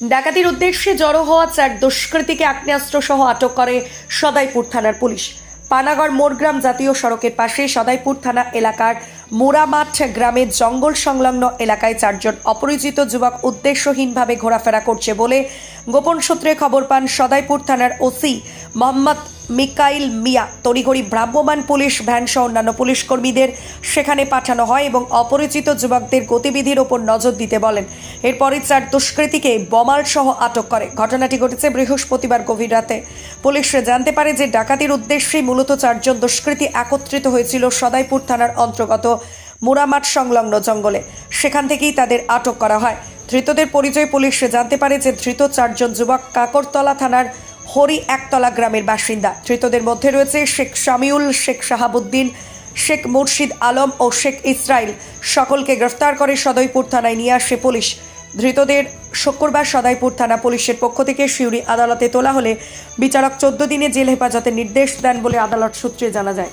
ডাকাতির উদ্দেশ্যে জড়ো হওয়া চার দুষ্কৃতীকে আগ্নেয়াস্ত্র সহ আটক করে সদাইপুর থানার পুলিশ। পানাগড় মোরগ্রাম জাতীয় সড়কের পাশে সদাইপুর থানা এলাকার মোরামাঠ গ্রামে জঙ্গল সংলগ্ন এলাকায় চারজন অপরিচিত যুবক উদ্দেশ্যহীনভাবে ঘোরাফেরা করছে বলে গোপন সূত্রে খবর পান সদাইপুর থানার ওসি মোহাম্মদ মিকাইল মিয়া, তড়িঘড়ি ভ্রাম্যমান পুলিশ ভ্যান সহ অন্যান্য পুলিশ কর্মীদের সেখানে পাঠানো হয় এবং অপরিচিত যুবকদের গতিবিধির ওপর নজর দিতে বলেন। এরপরে চার দুষ্কৃতীকে বমাল সহ আটক করে। ঘটনাটি ঘটেছে বৃহস্পতিবার গভীর রাতে। পুলিশ জানতে পারে যে ডাকাতির উদ্দেশ্যেই মূলত চারজন দুষ্কৃতী একত্রিত হয়েছিল সদাইপুর থানার অন্তর্গত মুরামাঠ সংলগ্ন জঙ্গলে। সেখান থেকেই তাদের আটক করা হয়। ধৃতদের পরিচয় পুলিশ জানতে পারে যে ধৃত চারজন যুবক কাকরতলা থানার হরি একতলা গ্রামের বাসিন্দা। ধৃতদের মধ্যে রয়েছে শেখ শামিউল, শেখ শাহাবুদ্দিন, শেখ মুর্শিদ আলম ও শেখ ইসরায়েল সকলকে গ্রেফতার করে সদয়পুর থানায় নিয়ে আসে পুলিশ। ধৃতদের শুক্রবার সদাইপুর থানা পুলিশের পক্ষ থেকে শিউরি আদালতে তোলা হলে বিচারক চোদ্দ দিনে জেল হেফাজতের নির্দেশ দেন বলে আদালত সূত্রে জানা যায়।